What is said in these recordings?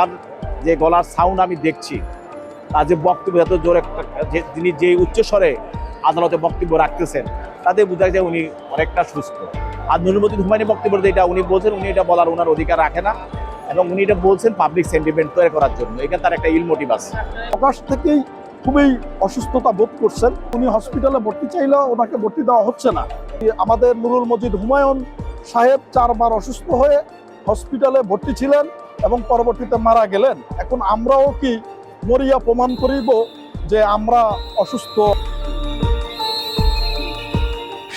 তার যে গলার সাউন্ড আমি দেখছি, তার যে বক্তব্য এত জোরে তিনি যে উচ্চস্বরে আদালতে বক্তব্য রাখতেছেন, তাতে বোঝা যায় উনি অনেকটা সুস্থ। আর নুরুমতি হুমায়ুনি বক্তব্য এটা উনি বলছেন উনি এটা বলার ওনার অধিকার রাখে না এবং উনি এটা বলছেন পাবলিক সেন্টিমেন্ট তৈরি করার জন্য। এখানে তার একটা ইল মোটিভ আছে। প্রকাশ থেকেই খুবই অসুস্থতা বোধ করছেন। উনি হসপিটালে ভর্তি চাইলেও ওনাকে ভর্তি দেওয়া হচ্ছে না। আমাদের নুরুল মজিদ হুমায়ুন সাহেব চারবার অসুস্থ হয়ে হসপিটালে ভর্তি ছিলেন। এবং পরবর্তীতে মারা গেলেন। এখন আমরাও কি মরিয়া প্রমাণ করিব যে আমরা অসুস্থ?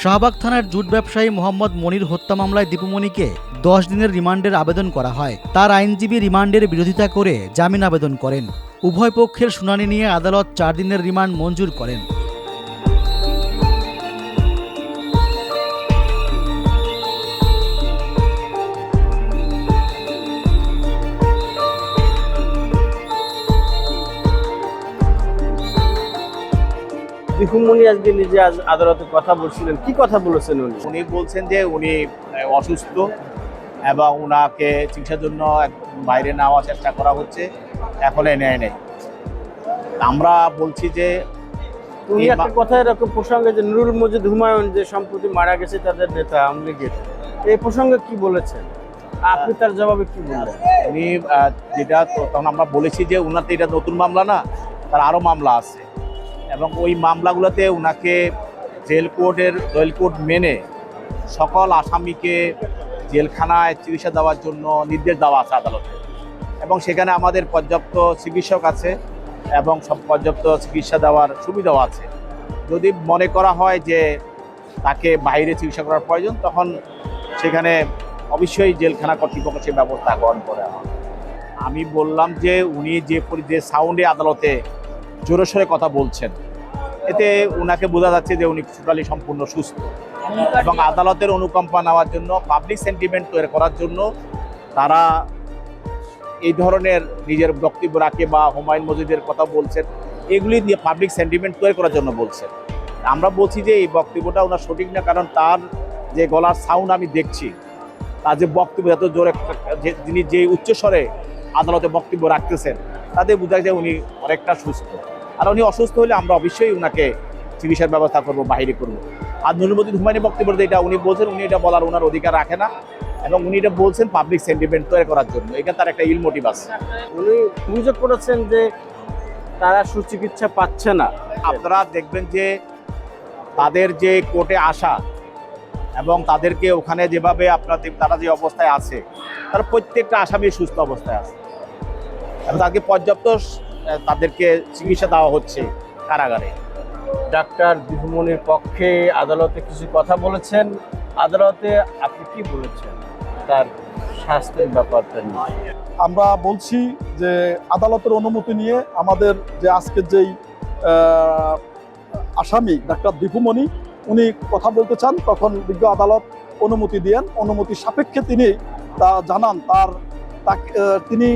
শাহবাগ থানার জুট ব্যবসায়ী মোহাম্মদ মনির হত্যা মামলায় দীপুমণিকে দশ দিনের রিমান্ডের আবেদন করা হয়। তার আইনজীবী রিমান্ডের বিরোধিতা করে জামিন আবেদন করেন। উভয় পক্ষের শুনানি নিয়ে আদালত চার দিনের রিমান্ড মঞ্জুর করেন। দীপুমণি আজকে নিজে আজ আদালতে কথা বলছিলেন। কি কথা বলেছেন উনি? উনি বলছেন যে উনি অসুস্থ এবং ওনাকে চিকিৎসার জন্য বাইরে নেওয়ার চেষ্টা করা হচ্ছে এখন নেয় নেই। আমরা বলছি যে উনি একটা কথা এরকম প্রসঙ্গে যে নুরুল মজিদ হুমায়ুন যে সম্প্রতি মারা গেছে তাদের নেতা আওয়ামী লীগের এই প্রসঙ্গে কি বলেছেন? আপনি তার জবাবে কি বললেন উনি যেটা তখন আমরা বলেছি যে ওনার তো এটা নতুন মামলা না তার আরও মামলা আছে। এবং ওই মামলাগুলোতে ওনাকে জেল কোর্টের, জেল কোর্ট মেনে সকল আসামিকে জেলখানায় চিকিৎসা দেওয়ার জন্য নির্দেশ দেওয়া আছে আদালতে। এবং সেখানে আমাদের পর্যাপ্ত চিকিৎসক আছে এবং সব পর্যাপ্ত চিকিৎসা দেওয়ার সুবিধাও আছে। যদি মনে করা হয় যে তাকে বাইরে চিকিৎসা করার প্রয়োজন, তখন সেখানে অবশ্যই জেলখানা কর্তৃপক্ষ ব্যবস্থা গ্রহণ করে আমি বললাম যে উনি যে যে সাউন্ডে আদালতে জোরে সোরে কথা বলছেন। এতে ওনাকে বোঝা যাচ্ছে যে উনি টোটালি সম্পূর্ণ সুস্থ। এবং আদালতের অনুকম্পা নেওয়ার জন্য পাবলিক সেন্টিমেন্ট তৈরি করার জন্য তারা এই ধরনের নিজের বক্তব্য রাখে বা হুমায়ুন মজিদের কথা বলছেন। এগুলি দিয়ে পাবলিক সেন্টিমেন্ট তৈরি করার জন্য বলছেন। আমরা বলছি যে এই বক্তব্যটা ওনার সঠিক না, কারণ তার যে গলার সাউন্ড আমি দেখছি, তার যে বক্তব্য এত জোরে যিনি যে উচ্চস্বরে আদালতে বক্তব্য রাখতেছেন, তাতে বোঝা যায় উনি অনেকটা সুস্থ। আর উনি অসুস্থ হলে আমরা অবশ্যই ওনাকে চিকিৎসার ব্যবস্থা করব বাহিরে করব। আর নুরুমতি হুমায়ুনি বক্তব্য এটা উনি বলছেন উনি এটা বলার ওনার অধিকার রাখে না। এবং উনি এটা বলছেন পাবলিক সেন্টিমেন্ট তৈরি করার জন্য। এটা তার একটা ইল মোটিভ আছে। উনি অভিযোগ করেছেন যে তারা সুচিকিৎসা পাচ্ছে না। আপনারা দেখবেন যে তাদের যে কোর্টে আসা এবং তাদেরকে ওখানে যেভাবে আপনাদের তারা যে অবস্থায় আছে তারা প্রত্যেকটা আসামি সুস্থ অবস্থায় আছে। এবং তাদেরকে পর্যাপ্ত তাদেরকে চিকিৎসা দেওয়া হচ্ছে কারাগারে। ডাক্তার দীপুমণির পক্ষে আদালতে কিছু কথা বলেছেন। আদালতে আপনি কি বলেছেন? তার স্বাস্থ্যের ব্যাপারটা নিয়ে। আমরা বলছি যে আদালতের অনুমতি নিয়ে আমাদের যে আজকের যেই আসামি ডাক্তার দীপুমণি উনি কথা বলতে চান তখন বিজ্ঞ আদালত অনুমতি দিয়েন। অনুমতি সাপেক্ষে তিনি তা জানান। তার তিনি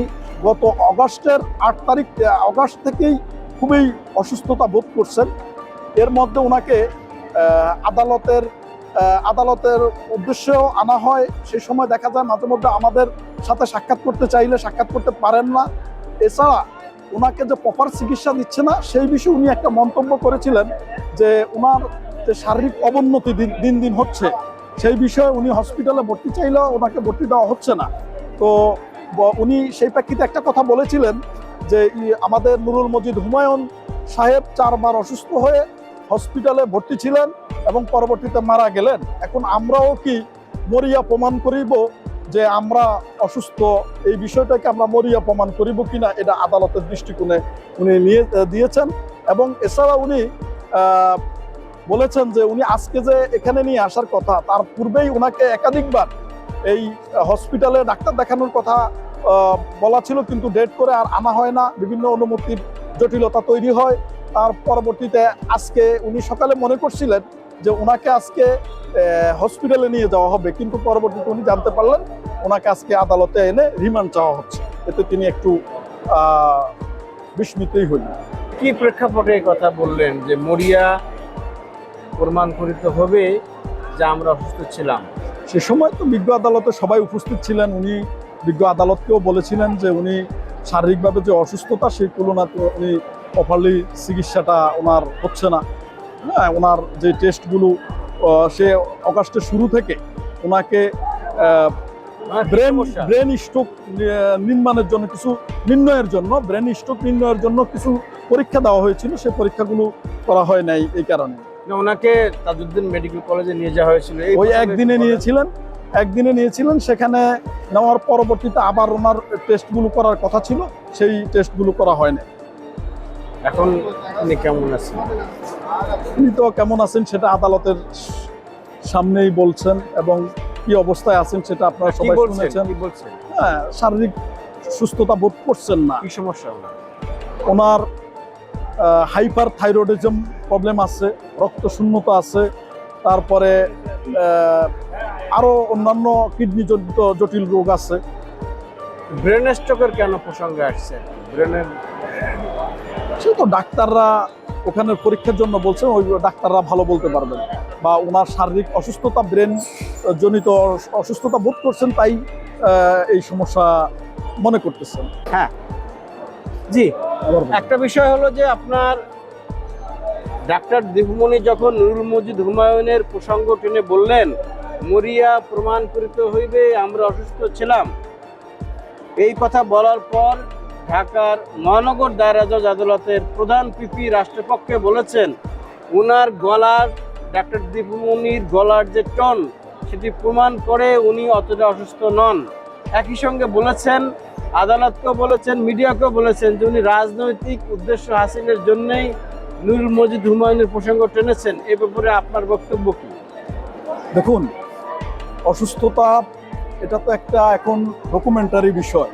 গত অগস্টের আট তারিখ অগস্ট থেকেই খুবই অসুস্থতা বোধ করছেন। এর মধ্যে ওনাকে আদালতের আদালতের উদ্দেশ্যেও আনা হয়। সেই সময় দেখা যায় মাঝে মধ্যে আমাদের সাথে সাক্ষাৎ করতে চাইলে সাক্ষাৎ করতে পারেন না। এছাড়া ওনাকে যে প্রপার চিকিৎসা দিচ্ছে না, সেই বিষয়ে উনি একটা মন্তব্য করেছিলেন যে ওনার যে শারীরিক অবনতি দিন দিন হচ্ছে, সেই বিষয়ে উনি হসপিটালে ভর্তি চাইলেও ওনাকে ভর্তি দেওয়া হচ্ছে না। তো উনি সেই প্রেক্ষিতে একটা কথা বলেছিলেন যে আমাদের নুরুল মজিদ হুমায়ুন সাহেব চারবার অসুস্থ হয়ে হসপিটালে ভর্তি ছিলেন এবং পরবর্তীতে মারা গেলেন। এখন আমরাও কি মরিয়া প্রমাণ করিব যে আমরা অসুস্থ? এই বিষয়টাকে আমরা মরিয়া প্রমাণ করিব কিনা এটা আদালতের দৃষ্টিকোণে উনি নিয়ে দিয়েছেন এবং এছাড়া উনি বলেছেন যে উনি আজকে যে এখানে নিয়ে আসার কথা, তার পূর্বেই ওনাকে একাধিকবার এই হসপিটালে ডাক্তার দেখানোর কথা বলা ছিল কিন্তু ডেট করে আর আনা হয় না। বিভিন্ন অনুমতির জটিলতা তৈরি হয়। তার পরবর্তীতে আজকে উনি সকালে মনে করছিলেন যে ওনাকে আজকে হসপিটালে নিয়ে যাওয়া হবে। কিন্তু পরবর্তীতে উনি জানতে পারলেন ওনাকে আজকে আদালতে এনে রিমান্ড চাওয়া হচ্ছে। এতে তিনি একটু বিস্মিতই হইলেন কি প্রেক্ষাপটে কথা বললেন? যে মরিয়া প্রমাণ করিত হবে, যে আমরা অসুস্থ ছিলাম। সে সময় তো বিজ্ঞ আদালতে সবাই উপস্থিত ছিলেন। উনি বিজ্ঞ আদালতকেও বলেছিলেন যে উনি শারীরিকভাবে যে অসুস্থতা সেই তুলনাতে উনি প্রপারলি চিকিৎসাটা ওনার হচ্ছে না। হ্যাঁ ওনার যে টেস্টগুলো সে অগাস্টের শুরু থেকে ওনাকে ব্রেন? ব্রেন স্ট্রোক নির্মাণের জন্য কিছু নির্ণয়ের জন্য ব্রেন স্ট্রোক নির্ণয়ের জন্য কিছু পরীক্ষা দেওয়া হয়েছিল। সেই পরীক্ষাগুলো করা হয় নাই এই কারণে। না, ওনাকে তাজউদ্দিন মেডিকেল কলেজে নিয়ে যাওয়া হয়েছিল। ওই একদিনে নিয়েছিলেন একদিনে নিয়েছিলেন সেখানে নেওয়ার পরবর্তীতে আবার ওনার টেস্টগুলো করার কথা ছিল সেই টেস্টগুলো করা হয়নি। এখন উনি কেমন আছেন? উনি তো কেমন আছেন সেটা আদালতের সামনেই বলছেন এবং কি অবস্থায় আছেন সেটা আপনারা সবাই শুনেছেন। হ্যাঁ শারীরিক সুস্থতা বোধ করছেন না। কি সমস্যা ওনার হাইপার থাইরয়েডিজম প্রবলেম আছে রক্ত শূন্যতা আছে তারপরে আরও অন্যান্য কিডনি জনিত জটিল রোগ আছে। ব্রেন স্ট্রোকের কেন প্রসঙ্গে আসছে? ব্রেনের সে তো ডাক্তাররা ওখানে পরীক্ষার জন্য বলছেন ওই ডাক্তাররা ভালো বলতে পারবেন বা ওনার শারীরিক অসুস্থতা ব্রেন জনিত অসুস্থতা বোধ করছেন তাই এই সমস্যা মনে করতেছেন জি। একটা বিষয় হলো যে আপনার ডাক্তার দীপমণি যখন নুরুল মজিদ হুমায়ুনের প্রসঙ্গ টেনে বললেন মরিয়া প্রমাণ করিতে হইবে আমরা অসুস্থ ছিলাম। এই কথা বলার পর ঢাকার মহানগর দায়রা জজ আদালতের প্রধান পিপি রাষ্ট্রপক্ষে বলেছেন উনার গলার ডাক্তার দীপমণির গলার যে টন সেটি প্রমাণ করে উনি অতটা অসুস্থ নন। একই সঙ্গে বলেছেন আদালতকেও বলেছেন, মিডিয়াকেও বলেছেন যে উনি রাজনৈতিক উদ্দেশ্য হাসিলের জন্যই নুরুল মজিদ হুমায়ুনের প্রসঙ্গ টেনেছেন। এ ব্যাপারে আপনার বক্তব্য কি? দেখুন, অসুস্থতা এটা তো একটা এখন ডকুমেন্টারি বিষয়।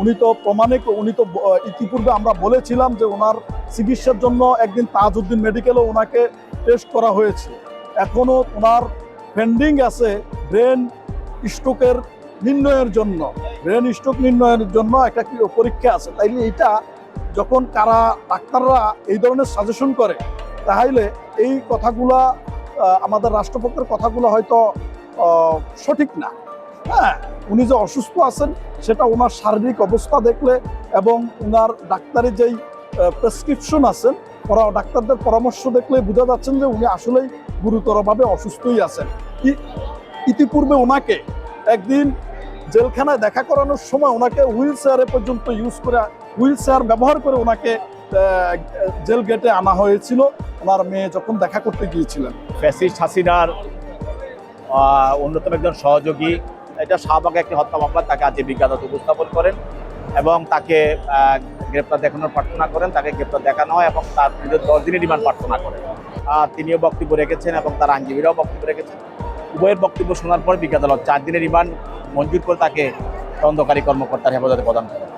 উনি তো প্রমাণিক উনি তো ইতিপূর্বে আমরা বলেছিলাম যে ওনার চিকিৎসার জন্য একদিন তাজউদ্দিন মেডিকেলে ওনাকে টেস্ট করা হয়েছে। এখনও ওনার পেন্ডিং আছে ব্রেন স্ট্রোকের নির্ণয়ের জন্য। ব্রেন স্ট্রোক নির্ণয়ের জন্য একটা কি পরীক্ষা আছে? তাইলে এটা যখন কারা ডাক্তাররা এই ধরনের সাজেশন করে, তাহলে এই কথাগুলা আমাদের রাষ্ট্রপক্ষের কথাগুলো হয়তো সঠিক না। হ্যাঁ উনি যে অসুস্থ আছেন, সেটা ওনার শারীরিক অবস্থা দেখলে এবং ওনার ডাক্তারের যেই প্রেসক্রিপশন আছেন, ওরা ডাক্তারদের পরামর্শ দেখলে বোঝা যাচ্ছেন যে উনি আসলেই গুরুতরভাবে অসুস্থই আছেন। ইতিপূর্বে ওনাকে একদিন জেলখানায় দেখা করানোর সময় ওনাকে হুইল চেয়ারে পর্যন্ত ইউজ করে, হুইল চেয়ার ব্যবহার করে ওনাকে জেল গেটে আনা হয়েছিল। ওনার মেয়ে যখন দেখা করতে গিয়েছিলেন। ফ্যাসিস্ট হাসিনার অন্যতম একজন সহযোগী, এটা শাহবাগে একটি হত্যা মামলা তাকে আজ বিজ্ঞানত উপস্থাপন করেন এবং তাকে গ্রেপ্তার দেখানোর প্রার্থনা করেন। তাকে গ্রেপ্তার দেখানো হয় এবং তার দশ দিনের রিমান্ড প্রার্থনা করেন। তিনিও বক্তব্য রেখেছেন এবং তার আইনজীবীরাও বক্তব্য রেখেছেন। উভয়ের বক্তব্য শোনার পর বিজ্ঞাত আদালত চার দিনের রিমান্ড, মঞ্জুর করে তাকে তদন্তকারী কর্মকর্তার হেফাজতে প্রদান করেন